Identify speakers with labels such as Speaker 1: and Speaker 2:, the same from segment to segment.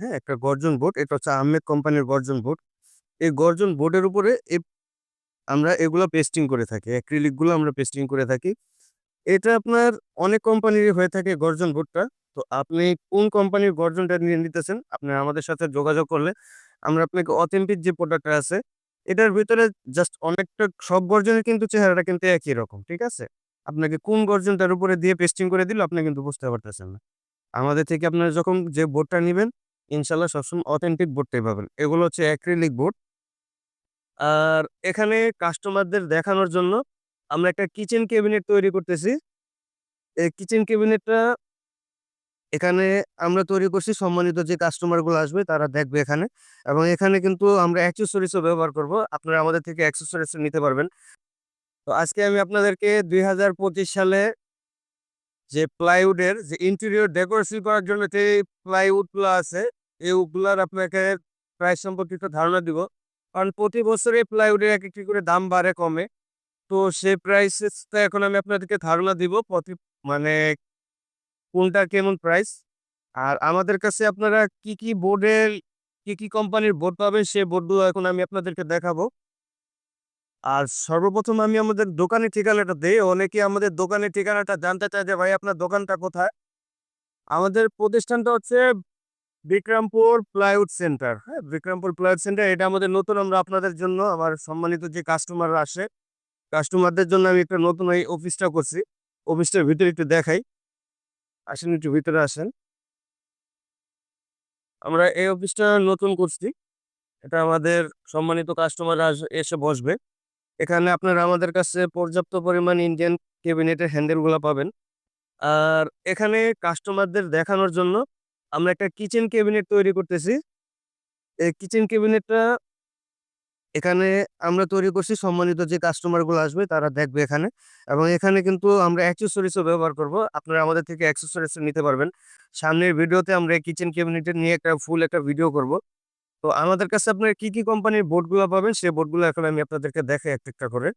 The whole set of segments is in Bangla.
Speaker 1: হ্যাঁ একটা গর্জন বোর্ড। এটা হচ্ছে আহমেদ কোম্পানির গর্জন বোর্ড। এই গর্জন বোর্ডের উপরে আমরা এগুলো পেস্টিং করে থাকি। অ্যাক্রিলিকগুলো আমরা পেস্টিং করে থাকি। এটা আপনার অনেক কোম্পানির হয়ে থাকে গর্জন বোর্ডটা। তো আপনি কোন কোম্পানির গর্জনটা নিয়ে নিতেছেন, আপনি আমাদের সাথে যোগাযোগ করলে আমরা আপনাকে অথেন্টিক যে প্রোডাক্টটা আছে, এটার ভিতরে জাস্ট অনেকটা সব গর্জনের কিন্তু চেহারাটা কিন্তু একই রকম, ঠিক আছে? আপনাকে কোন গর্জনটার উপরে দিয়ে পেস্টিং করে দিল, আপনি কিন্তু বুঝতে পারতেছেন না। আমাদের থেকে আপনারা যখন যে বোর্ডটা নেবেন ইনশাল্লাহ সবসময় অথেন্টিক বোর্ডটাই পাবেন। এগুলো হচ্ছে অ্যাক্রিলিক বোর্ড আর এখানে কাস্টমারদের দেখানোর জন্য আমরা একটা কিচেন ক্যাবিনেট তৈরি করতেছি। এই কিচেন ক্যাবিনেটটা এখানে আমরা তৈরি করছি, সম্মানিত যে কাস্টমারগুলো আসবে তারা দেখবে এখানে। এবং এখানে কিন্তু আমরা অ্যাক্সেসরিজও ব্যবহার করব। আপনারা আমাদের থেকে অ্যাক্সেসরিজ নিতে পারবেন। তো আজকে আমি আপনাদেরকে দুই হাজার পঁচিশ সালে যে প্লাইউডের যে ইন্টেরিয়র ডেকোরেশন করার জন্য যে প্লাইউডগুলো আছে এই উডগুলার আপনাকে প্রাইস সম্পর্কিত ধারণা দিব। কারণ প্রতি বছরে প্লাইউডের এক একটি করে দাম বাড়ে কমে। তো সেই প্রাইসেসটা এখন আমি আপনাদেরকে ধারণা দিব প্রতি মানে কোনটা কেমন প্রাইস আর আমাদের কাছে আপনারা কি কি বোর্ডের কি কি কোম্পানির বোর্ড পাবেন সেই বোর্ডগুলো এখন আমি আপনাদেরকে দেখাবো। আর সর্বপ্রথম আমি আমাদের দোকানের ঠিকানাটা দেই। অনেকে আমাদের দোকানের ঠিকানাটা জানতে চায় যে, ভাই, আপনার দোকানটা কোথায়? আমাদের প্রতিষ্ঠানটা হচ্ছে বিক্রমপুর প্লাইউড সেন্টার হ্যাঁ? বিক্রমপুর প্লাইউড সেন্টার এটা আমাদের নতুন, আমরা আপনাদের জন্য আমার সম্মানিত যে কাস্টমাররা আসে কাস্টমারদের জন্য আমি একটা নতুন এই অফিসটা করছি। অফিসটার ভিতরে একটু দেখাই। আসেন, একটু ভিতরে আসেন। আমরা এই অফিসটা নতুন করছি। এটা আমাদের সম্মানিত কাস্টমাররা এসে বসবে। এখানে আপনারা আমাদের কাছে পর্যাপ্ত পরিমাণ ইন্ডিয়ান ক্যাবিনেটের হ্যান্ডেলগুলো পাবেন। আর এখানে কাস্টমারদের দেখানোর জন্য আমরা একটা কিচেন ক্যাবিনেট তৈরি করতেছি। এই কিচেন ক্যাবিনেটটা এখানে আমরা তৈরি করছি, সম্মানিত যে কাস্টমারগুলো আসবে তারা দেখবে এখানে। এবং এখানে কিন্তু আমরা অ্যাক্সেসরিজও ব্যবহার করব। আপনারা আমাদের থেকে অ্যাক্সেসরিজ নিতে পারবেন। সামনের ভিডিওতে আমরা কিচেন ক্যাবিনেটের নিয়ে একটা ফুল একটা ভিডিও করব। তো আমাদের কাছে আপনার কি কি কোম্পানির বোর্ডগুলো পাবেন, সেই বোর্ডগুলো এখন আমি আপনাদেরকে দেখাই একটা একটা করে।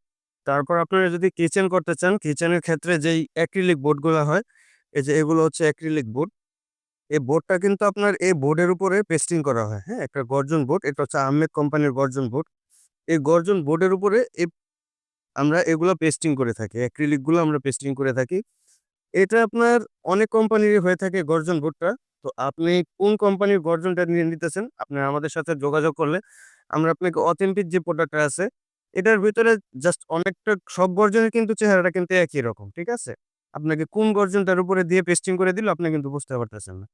Speaker 1: তারপর আপনারা যদি কিচেন করতে চান কিচেনের ক্ষেত্রে যেই অ্যাক্রিলিক বোর্ডগুলো হয়, এই যে এগুলো হচ্ছে অ্যাক্রিলিক বোর্ড এই বোর্ডটা কিন্তু আপনার এই বোর্ডের উপরে পেস্টিং করা হয়। হ্যাঁ একটা গর্জন বোর্ড, এটা হচ্ছে আহমেদ কোম্পানির গর্জন বোর্ড। এই গর্জন বোর্ডের উপরে এ আমরা এগুলো পেস্টিং করে থাকি অ্যাক্রিলিকগুলো আমরা পেস্টিং করে থাকি। এটা আপনার অনেক কোম্পানির হয়ে থাকে গর্জন বোর্ডটা। তো আপনি কোন কোম্পানির গর্জনটা নিয়ে নিতেছেন, আপনি আমাদের সাথে যোগাযোগ করলে আমরা আপনাকে অথেন্টিক যে প্রোডাক্টটা আছে, এটার ভিতরে জাস্ট অনেকটা, সব গর্জনের কিন্তু চেহারাটা কিন্তু একই রকম, ঠিক আছে? আপনাকে কোন গর্জনটার উপরে দিয়ে পেস্টিং করে দিল, আপনি কিন্তু বুঝতে পারতেছেন না।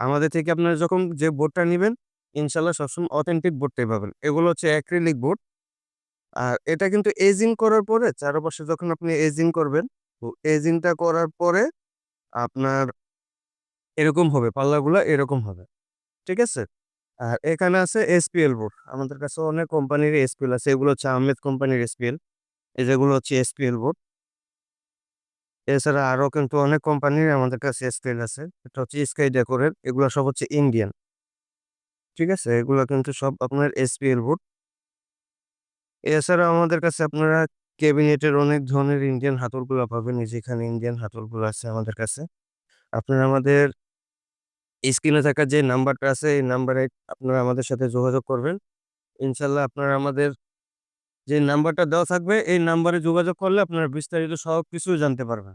Speaker 1: আমাদের থেকে আপনারা যখন যে বোর্ডটা নেবেন, ইনশাল্লাহ সবসময় অথেন্টিক বোর্ডটাই পাবেন। এগুলো হচ্ছে অ্যাক্রিলিক বোর্ড আর এটা কিন্তু এজিং করার পরে, চারপাশে যখন আপনি এজিং করবেন এজিংটা করার পরে আপনার এরকম হবে, পাল্লাগুলো এরকম হবে। ঠিক আছে? আর এখানে আছে এসপিএল বোর্ড আমাদের কাছে অনেক কোম্পানির এসপিএল আছে। এগুলো হচ্ছে আহমেদ কোম্পানির এসপিএল এই যেগুলো হচ্ছে এসপিএল বোর্ড এছাড়া আরও কিন্তু অনেক কোম্পানির আমাদের কাছে স্কেল আছে। এটা হচ্ছে স্কাই ডেকোরের এগুলো সব হচ্ছে ইন্ডিয়ান ঠিক আছে? এগুলো কিন্তু সব আপনার এসপিএল বোর্ড এছাড়া আমাদের কাছে আপনারা ক্যাবিনেটের অনেক ধরনের ইন্ডিয়ান হাতলগুলো পাবেন। যেখানে ইন্ডিয়ান হাতলগুলো আছে আমাদের কাছে। আপনারা আমাদের স্ক্রিনে থাকা যে নাম্বারটা আছে, এই নাম্বারে আপনারা আমাদের সাথে যোগাযোগ করবেন। ইনশাল্লাহ আপনারা আমাদের যে নাম্বারটা দেওয়া থাকবে, এই নাম্বারে যোগাযোগ করলে আপনারা বিস্তারিত সব কিছু জানতে পারবেন।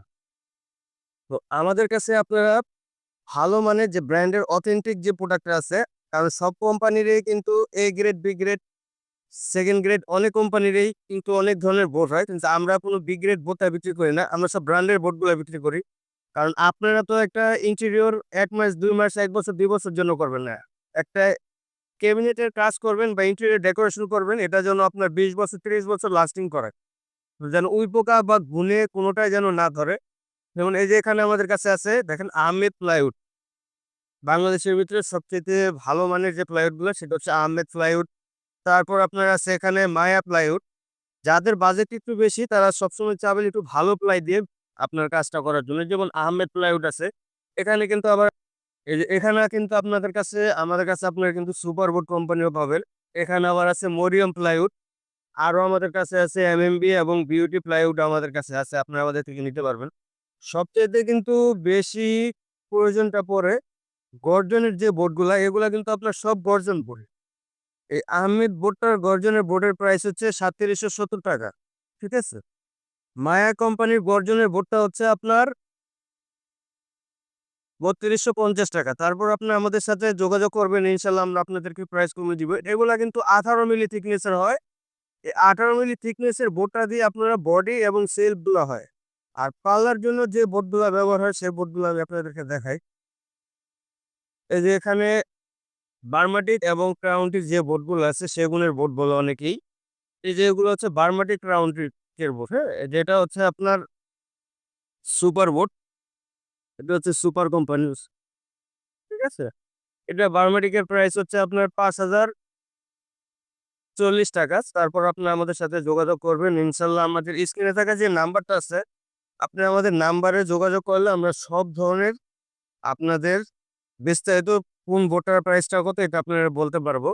Speaker 1: তো আমাদের কাছে আপনারা ভালো মানে যে ব্র্যান্ডের অথেন্টিক যে প্রোডাক্টটা আছে, কারণ সব কোম্পানিরই কিন্তু A grade, B grade, second grade অনেক কোম্পানিরই কিন্তু অনেক ধরনের বোর্ড হয়। কিন্তু আমরা কোনো বি গ্রেড বোর্ডটা বিক্রি করি না, আমরা সব ব্র্যান্ডের বোর্ডগুলো বিক্রি করি। কারণ আপনারা তো একটা ইন্টেরিয়র এক মাস, দুই মাস, এক বছর, দুই বছর জন্য করবেন না। একটা ক্যাবিনেটের কাজ করবেন বা ইন্টেরিয়র ডেকোরেশন করবেন, এটা যেন আপনার বিশ বছর, তিরিশ বছর লাস্টিং করে। যেন উই পোকা বা ঘুনে কোনোটাই যেন না ধরে। যেমন এই যে এখানে আমাদের কাছে আছে, দেখেন আহমেদ প্লাইউড বাংলাদেশের ভিতরে সবচেয়ে ভালো মানের যে প্লাইউডগুলো সেটা হচ্ছে আহমেদ প্লাইউড তারপর আপনার আছে এখানে মায়া প্লাইউড যাদের বাজেট একটু বেশি, তারা সবসময় চাবেন একটু ভালো প্লাই দিয়ে আপনার কাজটা করার জন্য। যেমন আহমেদ প্লাইউড আছে। এখানে কিন্তু আবার এখানে কিন্তু আপনাদের কাছে, আমাদের কাছে আপনার কিন্তু সুপার বোর্ড কোম্পানিও পাবেন। এখানে আবার আছে মরিয়াম প্লাইউড। আরও আমাদের কাছে আছে এমএমবি এবং বিউটি প্লাইউড আমাদের কাছে আছে, আপনারা আমাদের থেকে নিতে পারবেন। সবচেয়ে কিন্তু বেশি প্রয়োজনটা পড়ে গর্জনের যে বোর্ডগুলা এগুলা কিন্তু আপনার সব গর্জন বোর্ড এই আহমেদ বোর্ডটার গর্জনের বোর্ডের প্রাইস হচ্ছে সাতত্রিশশো সত্তর টাকা, ঠিক আছে? মায়া কোম্পানির গর্জনের বোর্ডটা হচ্ছে আপনার বত্রিশশো পঞ্চাশ টাকা। তারপর আপনি আমাদের সাথে যোগাযোগ করবেন ইনশাল্লাহ আমরা আপনাদেরকে প্রাইস কমে দিব। এগুলো কিন্তু আঠারো মিলি থিকনেসের হয়। এই আঠারো মিলি থিকনেসের বোর্ডটা দিয়ে আপনারা বডি এবং সেলফগুলো হয়। আর পাল্লার জন্য যে বোর্ডগুলো ব্যবহার হয়, সেই বোর্ডগুলো আমি আপনাদেরকে দেখাই। এই যে এখানে বার্মাটিক এবং ক্রাউনটিক যে বোর্ডগুলো আছে সেগুলোর বোর্ড বলে অনেকেই। এই যে এগুলো হচ্ছে বার্মাটিক ক্রাউনটিকের বোর্ড হ্যাঁ? যেটা হচ্ছে আপনার সুপার বোর্ড এটা হচ্ছে সুপার কোম্পানি। ঠিক আছে? এটা বার্মাটিকের প্রাইস হচ্ছে আপনার পাঁচ হাজার চল্লিশ টাকা। তারপর আপনি আমাদের সাথে যোগাযোগ করবেন। ইনশাল্লাহ আমাদের স্ক্রিনে থাকা যে নাম্বারটা আছে, আপনি আমাদের নাম্বারে যোগাযোগ করলে আমরা সব ধরনের আপনাদের বিস্তারিত কোন ভোটার প্রাইসটা কত এটা আপনারা বলতে পারব।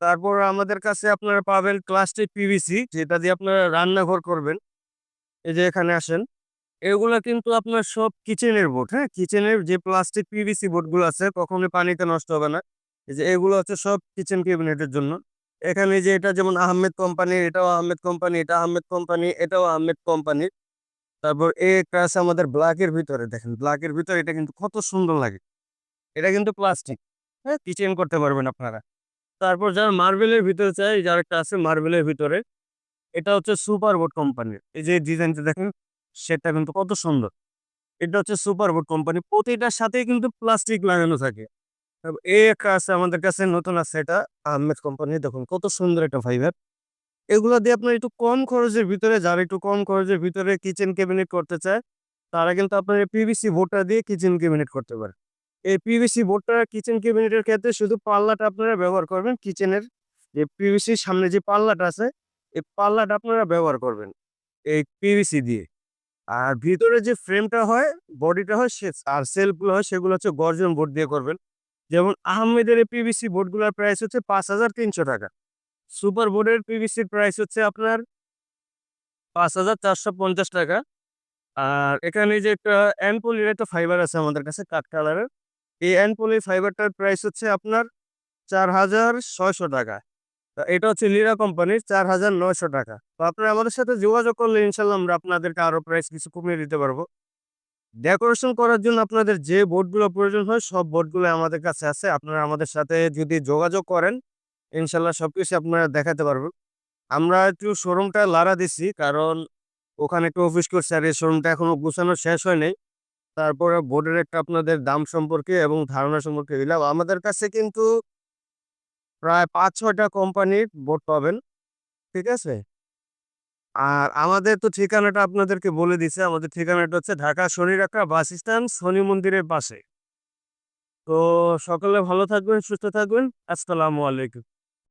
Speaker 1: তারপর আমাদের কাছে আপনারা পাবেন প্লাস্টিক পিভিসি যেটা দিয়ে আপনারা রান্নাঘর করবেন। এই যে এখানে আসেন। এগুলা কিন্তু আপনার সব কিচেনের বোর্ড হ্যাঁ? কিচেনের যে প্লাস্টিক পিভিসি বোর্ডগুলো আছে, কখনোই পানিতে নষ্ট হবে না। এই যে এগুলো হচ্ছে সব কিচেন ক্যাবিনেটের জন্য। এখানে যে এটা যেমন আহমেদ কোম্পানির, এটাও আহমেদ কোম্পানি এটা আহমেদ কোম্পানি এটাও আহমেদ কোম্পানির। তারপর এ একটা আছে আমাদের ব্ল্যাকের ভিতরে, দেখেন। ব্ল্যাকের ভিতরে এটা কিন্তু কত সুন্দর লাগে। এটা কিন্তু প্লাস্টিক হ্যাঁ? কিচেন করতে পারবেন আপনারা। তারপর যারা মার্বেলের ভিতরে চাই, যার একটা আছে মার্বেলের ভিতরে, এটা হচ্ছে সুপার বোর্ড কোম্পানির। এই যে ডিজাইনটা দেখেন সেটা কিন্তু কত সুন্দর। এটা হচ্ছে সুপার বোর্ড কোম্পানি। প্রতিটার সাথে কিন্তু প্লাস্টিক লাগানো থাকে। এই একটা আছে আমাদের কাছে, নতুন আছে এটা, আহমেদ কোম্পানি। দেখুন কত সুন্দর একটা ফাইবার এগুলো দিয়ে আপনার একটু কম খরচের ভিতরে, যারা একটু কম খরচের ভিতরে কিচেন ক্যাবিনেট করতে চায়, তারা কিন্তু আপনার এই পিভিসি বোর্ডটা দিয়ে কিচেন ক্যাবিনেট করতে পারে। এই পিভিসি বোর্ডটা কিচেন ক্যাবিনেটের ক্ষেত্রে শুধু পাল্লাটা আপনারা ব্যবহার করবেন কিচেনের যে পিভিসির সামনে যে পাল্লাটা আছে, এই পাল্লাটা আপনারা ব্যবহার করবেন, এই পিভিসি দিয়ে। আর ভিতরে যে ফ্রেমটা হয়, বডিটা হয় সে, আর সেলফগুলো হয় সেগুলো হচ্ছে গর্জন বোর্ড দিয়ে করবেন। যেমন আহমেদের পিভিসি বোর্ডগুলোর প্রাইস হচ্ছে পাঁচ হাজার তিনশো টাকা। সুপার বোর্ডের পিভিসির প্রাইস হচ্ছে আপনার পাঁচ হাজার চারশো পঞ্চাশ টাকা। আর এখানে যে একটা অ্যানপলির একটা ফাইবার আছে আমাদের কাছে, কাঠ কালারের এই অ্যানপলি ফাইবারটার প্রাইস হচ্ছে আপনার চার হাজার ছয়শো টাকা। এটা হচ্ছে লিরা কোম্পানির চার হাজার নয়শো টাকা। তো আপনারা আমাদের সাথে যোগাযোগ করলে ইনশাল্লাহ আমরা আপনাদেরকে আরও প্রাইস কিছু কমিয়ে দিতে পারব। ডেকোরেশন করার জন্য আপনাদের যে বোর্ডগুলো প্রয়োজন হয়, সব বোর্ডগুলো আমাদের কাছে আছে। আপনারা আমাদের সাথে যদি যোগাযোগ করেন, ইনশাল্লাহ সব কিছু আপনারা দেখাতে পারবেন। আমরা একটু শোরুমটা লারা দিচ্ছি কারণ ওখানে একটু অফিস করছে আর এই শোরুমটা এখনও গোছানো শেষ হয়নি তারপরে বোর্ডের একটা আপনাদের দাম সম্পর্কে এবং ধারণা সম্পর্কে দিলাম। আমাদের কাছে কিন্তু প্রায় পাঁচ ছয়টা কোম্পানির বোর্ড পাবেন, ঠিক আছে? আর আমাদের তো ঠিকানাটা আপনাদেরকে বলে দিছে আমাদের ঠিকানাটা হচ্ছে ঢাকা শনিরাখা বাস স্ট্যান্ড, শনি মন্দিরের পাশে। তো সকলে ভালো থাকবেন, সুস্থ থাকবেন, আসসালামু আলাইকুম।